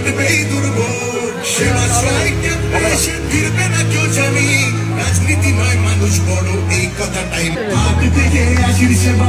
ইচ্ছে করে সে দুর্ভোগ সেবা সবাইকে এসে ফিরবে না কেউ জানি। রাজনীতি নয় মানুষ বড় এই কথাটাই। হাত থেকে আসির সেবা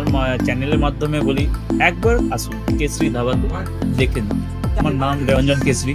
আপনার চ্যানেলের মাধ্যমে বলি একবার আসুন কেসরি ধাবাতে দেখে আমার নাম রঞ্জন কেসরি